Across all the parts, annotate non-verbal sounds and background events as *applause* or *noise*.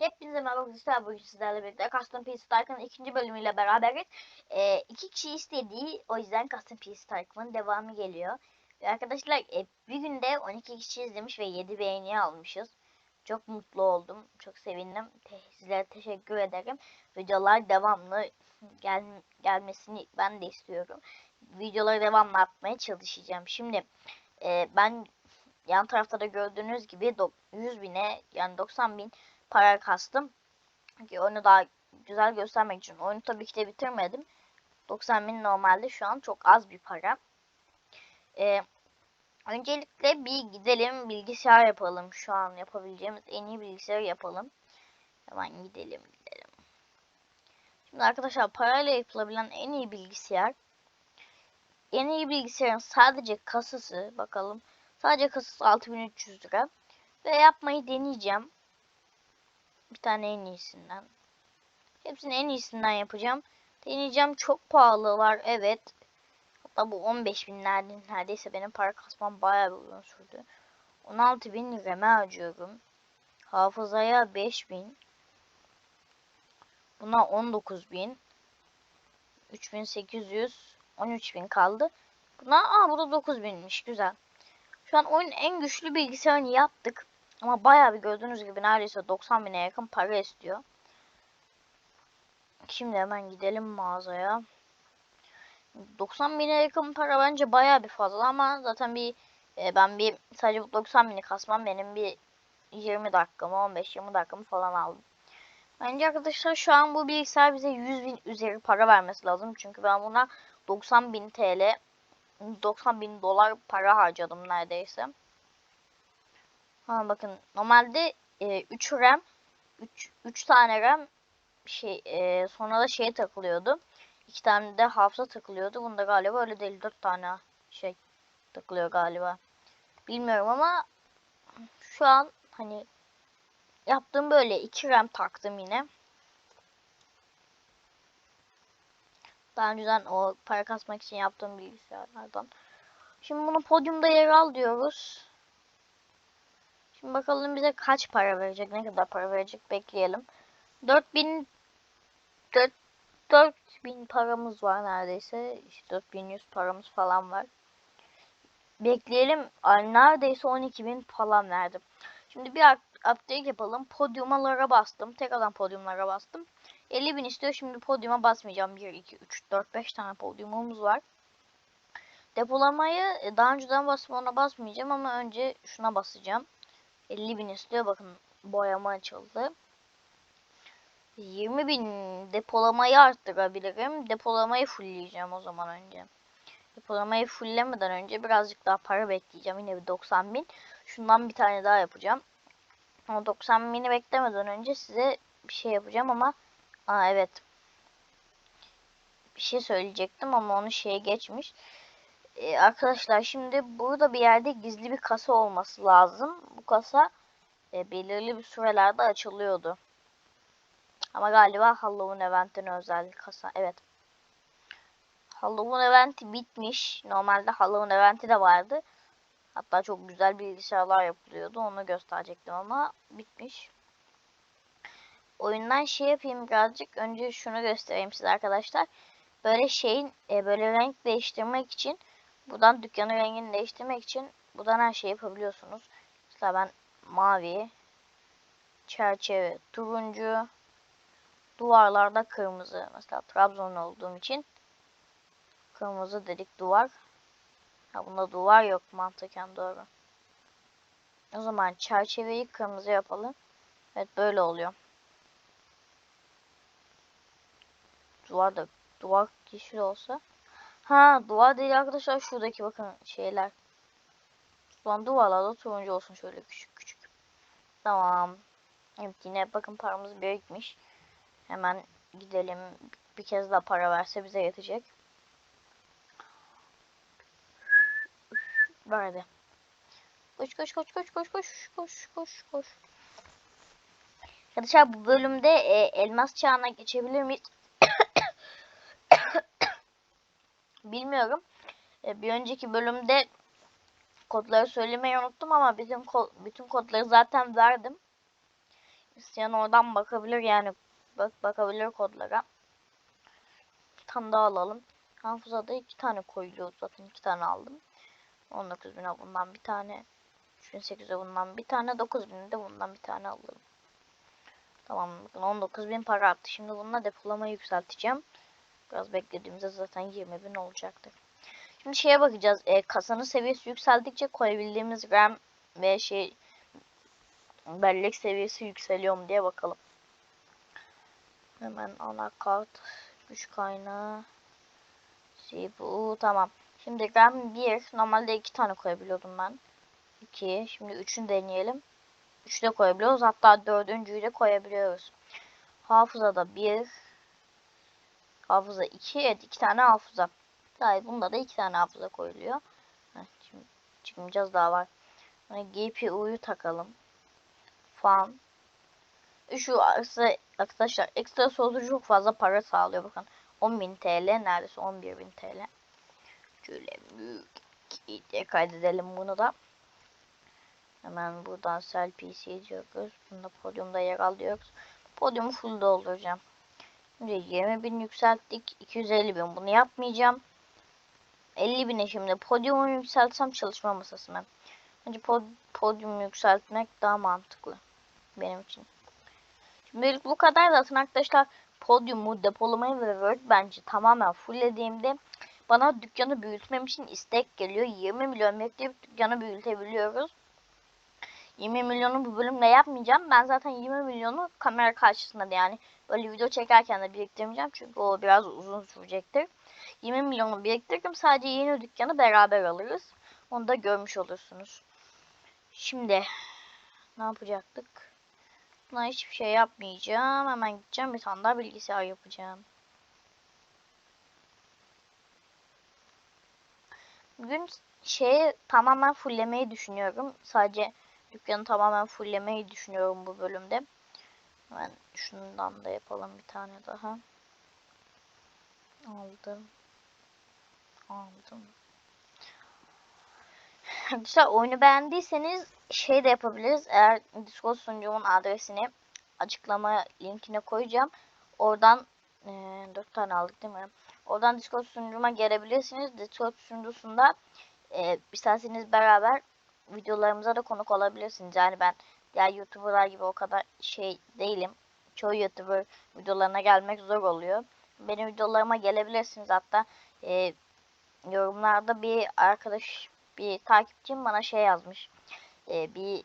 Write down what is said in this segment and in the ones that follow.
Hepinize merhaba arkadaşlar. Bugün sizlerle birlikte Custom PC Tycoon'un ikinci bölümüyle beraberiz. Ee, iki kişi istediği o yüzden Custom PC Tycoon'un devamı geliyor. Ve arkadaşlar e, bir günde 12 kişi izlemiş ve 7 beğeni almışız. Çok mutlu oldum. Çok sevindim. Te sizlere teşekkür ederim. Videolar devamlı gel gelmesini ben de istiyorum. Videoları devamlı atmaya çalışacağım. Şimdi e, ben yan tarafta da gördüğünüz gibi do- 100 bine yani 90 bin para kastım. Çünkü oyunu daha güzel göstermek için. Oyunu tabii ki de bitirmedim. 90 bin normalde şu an çok az bir para. Ee, öncelikle bir gidelim bilgisayar yapalım. Şu an yapabileceğimiz en iyi bilgisayar yapalım. Hemen gidelim gidelim. Şimdi arkadaşlar parayla yapılabilen en iyi bilgisayar. En iyi bilgisayarın sadece kasası bakalım. Sadece kasası 6300 lira. Ve yapmayı deneyeceğim. Bir tane en iyisinden. Hepsini en iyisinden yapacağım. Deneyeceğim. Çok pahalılar. Evet. Hatta bu 15 binlerdi. Neredeyse benim para kasmam bayağı bir uzun sürdü. 16 bin lirama harcıyorum. Hafızaya 5 bin. Buna 19 bin. 3800. 13 bin kaldı. Buna aa bu da 9 binmiş. Güzel. Şu an oyunun en güçlü bilgisayarını yaptık. Ama bayağı bir gördüğünüz gibi neredeyse 90 bine yakın para istiyor. Şimdi hemen gidelim mağazaya. 90 bine yakın para bence bayağı bir fazla ama zaten bir e, ben bir sadece bu 90 bini kasmam benim bir 20 dakikamı 15-20 dakikamı falan aldım. Bence arkadaşlar şu an bu bilgisayar bize 100 bin üzeri para vermesi lazım. Çünkü ben buna 90 bin TL 90 bin dolar para harcadım neredeyse. Ha bakın normalde e, 3 RAM 3, 3 tane RAM şey e, sonra da şey takılıyordu. 2 tane de hafıza takılıyordu. Bunda galiba öyle değil. 4 tane şey takılıyor galiba. Bilmiyorum ama şu an hani yaptığım böyle 2 RAM taktım yine. Daha önceden o para kasmak için yaptığım bilgisayarlardan. Şimdi bunu podyumda yer al diyoruz. Şimdi bakalım bize kaç para verecek, ne kadar para verecek bekleyelim. 4000 4 4000 paramız var neredeyse. İşte 4100 paramız falan var. Bekleyelim. Ay, neredeyse 12000 falan verdim. Şimdi bir update yapalım. Podyumalara bastım. Tekrardan podyumlara bastım. 50.000 istiyor. Şimdi podyuma basmayacağım. 1, 2, 3, 4, 5 tane podyumumuz var. Depolamayı e, daha önceden basıp ona basmayacağım ama önce şuna basacağım. 50.000 istiyor. Bakın boyama açıldı. 20.000 depolamayı arttırabilirim. Depolamayı fullleyeceğim o zaman önce. Depolamayı fulllemeden önce birazcık daha para bekleyeceğim. Yine bir 90.000. Şundan bir tane daha yapacağım. Ama 90.000'i beklemeden önce size bir şey yapacağım ama Aa evet. Bir şey söyleyecektim ama onu şeye geçmiş. Ee, arkadaşlar şimdi burada bir yerde gizli bir kasa olması lazım. Bu kasa e, belirli bir sürelerde açılıyordu. Ama galiba Halloween eventine özel kasa. Evet. Halloween eventi bitmiş. Normalde Halloween eventi de vardı. Hatta çok güzel bilgisayarlar yapılıyordu. Onu gösterecektim ama bitmiş. Oyundan şey yapayım birazcık. Önce şunu göstereyim size arkadaşlar. Böyle şeyin e, böyle renk değiştirmek için buradan dükkanın rengini değiştirmek için buradan her şey yapabiliyorsunuz. Mesela ben mavi, çerçeve turuncu, duvarlarda kırmızı. Mesela Trabzon olduğum için kırmızı dedik duvar. Ha bunda duvar yok mantıken doğru. O zaman çerçeveyi kırmızı yapalım. Evet böyle oluyor. Duvar da duvar yeşil olsa. Ha duvar değil arkadaşlar şuradaki bakın şeyler. Şu an duvarlarda turuncu olsun şöyle küçük küçük. Tamam. Evet yine bakın paramız birikmiş. Hemen gidelim. Bir kez daha para verse bize yetecek. Verdi. Koş koş koş koş koş koş koş koş koş. Arkadaşlar bu bölümde e, elmas çağına geçebilir miyiz? Bilmiyorum. E, bir önceki bölümde kodları söylemeyi unuttum ama bütün ko bütün kodları zaten verdim. İsteyen oradan bakabilir yani bak bakabilir kodlara. Bir tane daha alalım. Hafızada iki tane koyuluyor zaten iki tane aldım. 19.000'e bundan bir tane. 3800'e bundan bir tane. 9.000'e de bundan bir tane alırım. Tamam bakın 19.000 para arttı. Şimdi bununla depolamayı yükselteceğim. Biraz beklediğimizde zaten 20.000 olacaktır. Şimdi şeye bakacağız. E, kasanın seviyesi yükseldikçe koyabildiğimiz RAM ve şey bellek seviyesi yükseliyor mu diye bakalım. Hemen anakart, güç kaynağı, CPU tamam. Şimdi RAM 1 normalde 2 tane koyabiliyordum ben. 2 şimdi 3'ünü deneyelim. 3 de koyabiliyoruz hatta 4'üncüyü de koyabiliyoruz. Hafızada 1 Hafıza 2 evet 2 tane hafıza. Hayır bunda da 2 tane hafıza koyuluyor. Şimdi çıkmayacağız daha var. Yani GPU'yu takalım. Fan. Şu arkadaşlar ekstra soğutucu çok fazla para sağlıyor bakın. 10.000 TL neredeyse 11.000 TL. Şöyle büyük diye kaydedelim bunu da. Hemen buradan sel PC diyoruz. Bunda podyumda yer al diyoruz. Podyumu full dolduracağım. Şimdi 20.000 yükselttik. 250.000 bunu yapmayacağım. 50.000'e şimdi podyumu yükseltsem çalışma masası mı? Bence pod podyumu yükseltmek daha mantıklı. Benim için. Şimdilik bu kadar zaten arkadaşlar podyumu, depolamayı ve workbench'i tamamen fulllediğimde bana dükkanı büyütmem için istek geliyor. 20 milyon bekleyip dükkanı büyütebiliyoruz. 20 milyonu bu bölümde yapmayacağım. Ben zaten 20 milyonu kamera karşısında da yani böyle video çekerken de biriktirmeyeceğim. Çünkü o biraz uzun sürecektir. 20 milyonu biriktiririm. Sadece yeni dükkanı beraber alırız. Onu da görmüş olursunuz. Şimdi ne yapacaktık? Buna hiçbir şey yapmayacağım. Hemen gideceğim bir tane daha bilgisayar yapacağım. Bugün şeyi tamamen fulllemeyi düşünüyorum. Sadece dükkanı tamamen fulllemeyi düşünüyorum bu bölümde. Hemen şundan da yapalım bir tane daha. Aldım. Aldım. Arkadaşlar oyunu beğendiyseniz şey de yapabiliriz. Eğer Discord sunucumun adresini açıklama linkine koyacağım. Oradan e, 4 tane aldık değil mi? Oradan Discord sunucuma gelebilirsiniz. Discord sunucusunda e, isterseniz beraber videolarımıza da konuk olabilirsiniz. Yani ben diğer YouTuber'lar gibi o kadar şey değilim. Çoğu YouTuber videolarına gelmek zor oluyor. Benim videolarıma gelebilirsiniz. Hatta e, yorumlarda bir arkadaş, bir takipçim bana şey yazmış. E, bir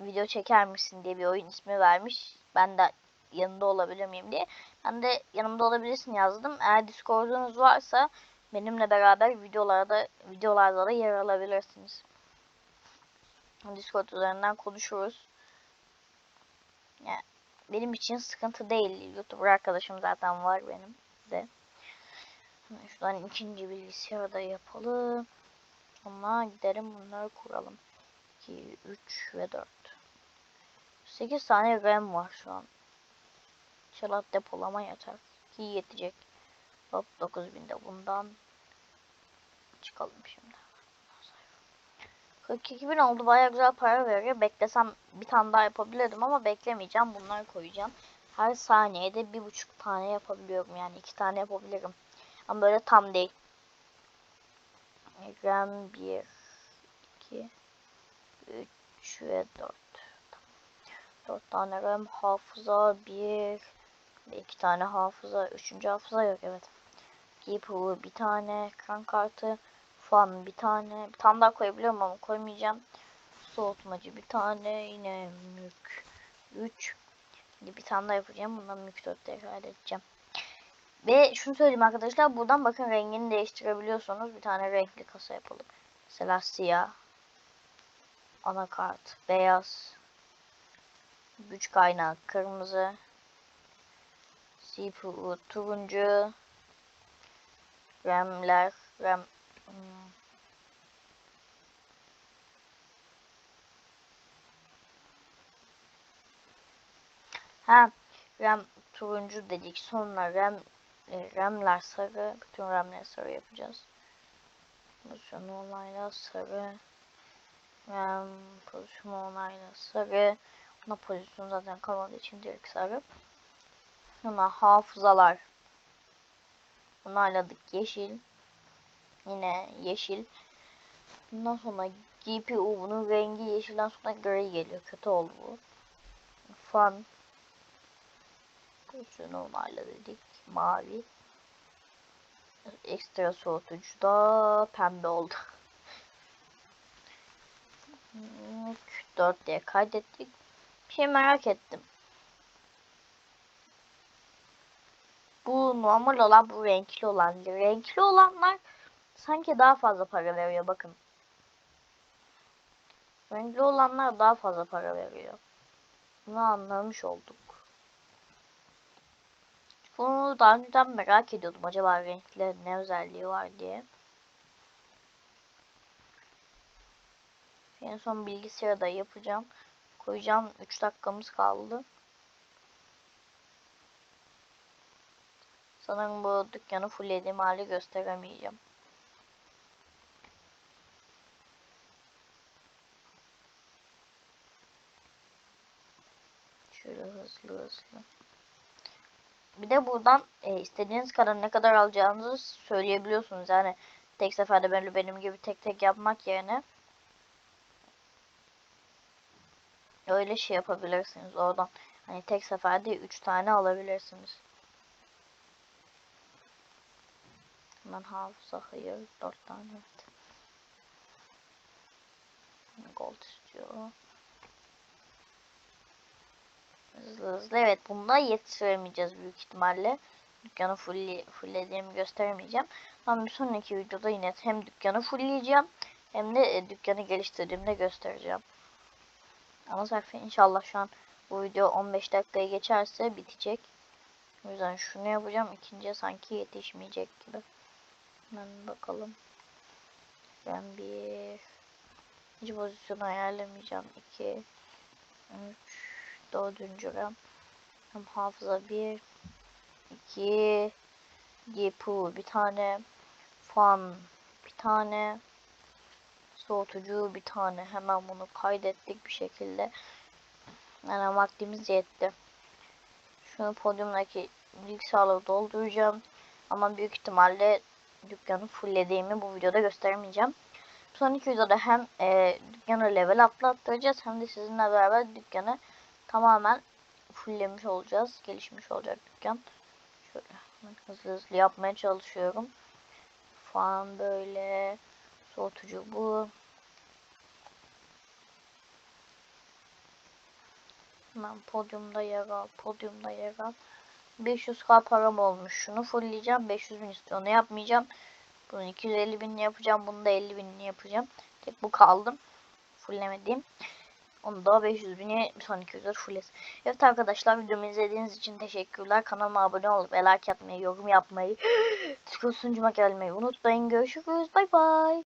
video çeker misin diye bir oyun ismi vermiş. Ben de yanında olabilir miyim diye. Ben de yanımda olabilirsin yazdım. Eğer Discord'unuz varsa benimle beraber videolarda videolarda da yer alabilirsiniz. Discord üzerinden konuşuruz. Yani benim için sıkıntı değil. YouTuber arkadaşım zaten var benim de. Şuradan ikinci bilgisayarı da yapalım. Sonra gidelim bunları kuralım. 2, 3 ve 4. 8 tane RAM var şu an. İnşallah depolama yeter. Ki yetecek. Hop 9000'de bundan çıkalım şimdi. 42 bin oldu. Baya güzel para veriyor. Beklesem bir tane daha yapabilirdim ama beklemeyeceğim. Bunları koyacağım. Her saniyede bir buçuk tane yapabiliyorum. Yani iki tane yapabilirim. Ama böyle tam değil. RAM 1, 2, 3 ve 4. 4 tane RAM hafıza 1 ve 2 tane hafıza. 3. hafıza yok evet. GPU bir tane. Ekran kartı fan bir tane. Bir tane daha koyabiliyorum ama koymayacağım. Soğutmacı bir tane. Yine mük 3. Şimdi bir tane daha yapacağım. Bundan mük 4 tekrar edeceğim. Ve şunu söyleyeyim arkadaşlar. Buradan bakın rengini değiştirebiliyorsunuz. Bir tane renkli kasa yapalım. Mesela siyah. Anakart. Beyaz. Güç kaynağı kırmızı. CPU turuncu. RAM'ler. RAM Ha, RAM turuncu dedik. Sonra RAM e, RAM'ler sarı. Bütün RAM'leri sarı yapacağız. Pozisyon onayla sarı. RAM pozisyon onayla sarı. Napolyon zaten kalmadığı için direkt sarı. Sonra hafızalar. Bunu ayarladık. Yeşil. Yine yeşil. Bundan sonra GPU bunun rengi yeşilden sonra gri geliyor. Kötü oldu bu. Fan. Şunu onayla dedik. Mavi. Ekstra soğutucu da pembe oldu. *laughs* 4 diye kaydettik. Bir şey merak ettim. Bu normal olan bu renkli olan. Renkli olanlar sanki daha fazla para veriyor bakın. Renkli olanlar daha fazla para veriyor. Bunu anlamış olduk. Bunu daha önceden merak ediyordum. Acaba renklerin ne özelliği var diye. En son bilgisayarda yapacağım. Koyacağım. 3 dakikamız kaldı. Sanırım bu dükkanı fulllediğim hali gösteremeyeceğim. Şöyle hızlı hızlı. Bir de buradan e, istediğiniz kadar ne kadar alacağınızı söyleyebiliyorsunuz. Yani tek seferde böyle benim gibi tek tek yapmak yerine öyle şey yapabilirsiniz. Oradan hani tek seferde 3 tane alabilirsiniz. Hemen hafıza hayır 4 tane evet. Gold istiyor. Hızlı hızlı. Evet bunda yetiştiremeyeceğiz büyük ihtimalle. Dükkanı fulli, fulllediğimi gösteremeyeceğim. Ama bir sonraki videoda yine hem dükkanı fullleyeceğim hem de e, dükkanı geliştirdiğimde göstereceğim. Ama zaten inşallah şu an bu video 15 dakikaya geçerse bitecek. O yüzden şunu yapacağım. İkinciye sanki yetişmeyecek gibi. Hemen bakalım. Ben bir ikinci pozisyonu ayarlamayacağım. 2 3 dördüncü RAM. Hafıza 1 2 GPU bir tane fan bir tane soğutucu bir tane. Hemen bunu kaydettik bir şekilde. Yani vaktimiz yetti. Şunu podyumdaki bilgisayarla dolduracağım. Ama büyük ihtimalle dükkanı fulllediğimi bu videoda gösteremeyeceğim sonraki videoda hem e, dükkanı level atlattıracağız hem de sizinle beraber dükkanı tamamen fulllemiş olacağız gelişmiş olacak dükkan şöyle hızlı hızlı yapmaya çalışıyorum falan böyle soğutucu bu. Hemen podyumda yer al, podyumda yer al. 500k param olmuş. Şunu fullleyeceğim. 500 bin istiyor. Onu yapmayacağım. Bunu 250 binli yapacağım. Bunu da 50 binli yapacağım. Tek bu kaldım. Fulllemediğim. Onu da 500 bini sonraki videoda fullesin. Evet arkadaşlar videomu izlediğiniz için teşekkürler. Kanalıma abone olup like atmayı, yorum yapmayı, *gasps* Discord sunucuma gelmeyi unutmayın. Görüşürüz. Bay bay.